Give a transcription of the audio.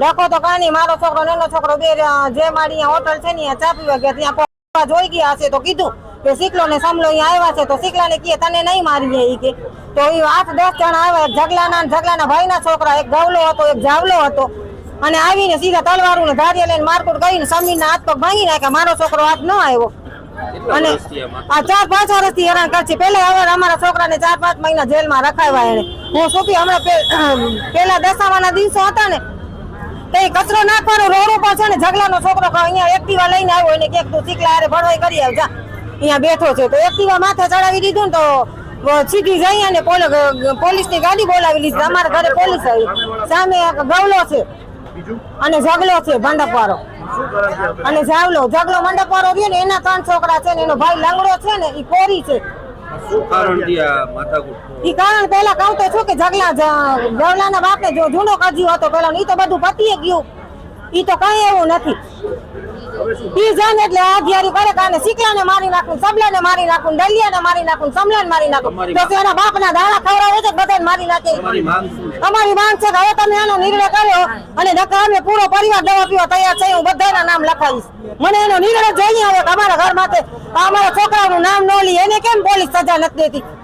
ડખો તો કાની મારો છોકરો નાનો છોકરો બે જે મારી અહીંયા હોટલ છે ને ચા પીવા ગયા ત્યાં પપ્પા જોઈ ગયા હશે તો કીધું કે સિકલો ને સમલો અહીંયા આવ્યા છે તો સિકલાને કહે તને નહીં મારીએ એ કે. તો એ આઠ દસ જણા આવ્યા એક ઝગલાના ને ઝગલાના ભાઈના છોકરા એક ગવલો હતો એક જાવલો હતો. અને આવીને સીધા તલવારું ને ધારિયા લઈને મારકુટ કરીને સમીરના હાથ પગ ભાંગી નાખ્યા. મારો છોકરો હાથ ન આવ્યો. અને આ ચાર પાંચ વર્ષથી હેરાન કરશે. પેલા હવે અમારા છોકરાને ચાર પાંચ મહિના જેલમાં રખાવ્યા એને. હું શું હમણાં પેલા દસાવાના દિવસો હતા ને તો એ કચરો નાખવાનો, રોડ ઉપર છે ને ઝગલાનો છોકરો અહીંયા એક્ટિવા લઈને આવ્યો એને કે તું ચીકલા હારે ભરવાઈ કરી આવ, જા. અહીંયા બેઠો છે. તો એક્ટિવા માથે ચડાવી દીધું ને તો સીધી જઈ અને પોલીસની ગાડી બોલાવી લીધી. અમારા ઘરે પોલીસ આવી. સામે ગવલો છે અને ઝગલો છે ભંડપવાળો અને જાવલો ઝગલો મંડપવાળો રહ્યો ને એના ત્રણ છોકરા છે ને એનો ભાઈ લંગડો છે ને એ કોરી છે. શું કારણથી આ માથાકૂટ? ઈ કારણ પેલા કહું તો છું કે જગલા ગવલાના બાપને જો જૂનો કાઢ્યો હતો પેલા ઈ તો બધું પતીએ ગયું. ઈ તો કઈ એવું નથી. ઈ જાણે એટલે આધિયારી કરે કાને સિકલાને મારી નાખું સબલાને મારી નાખું ડલિયાને મારી નાખું સમલાને મારી નાખું. તો એના બાપના દાણા ખવડાવે છે બધાને મારી નાખે. તમારી માંગ છે? અમારી માંગ છે કે હવે તમે આનો નિર્ણય કર્યો અને નકર અમે પૂરો પરિવાર દવા પીવા તૈયાર છે હું બધાના નામ લખાવીશ. મને એનો નિર્ણય જોઈએ હવે અમારા ઘર માટે અમારા છોકરાનું નામ ન લી એને કેમ પોલીસ સજા નથી દેતી?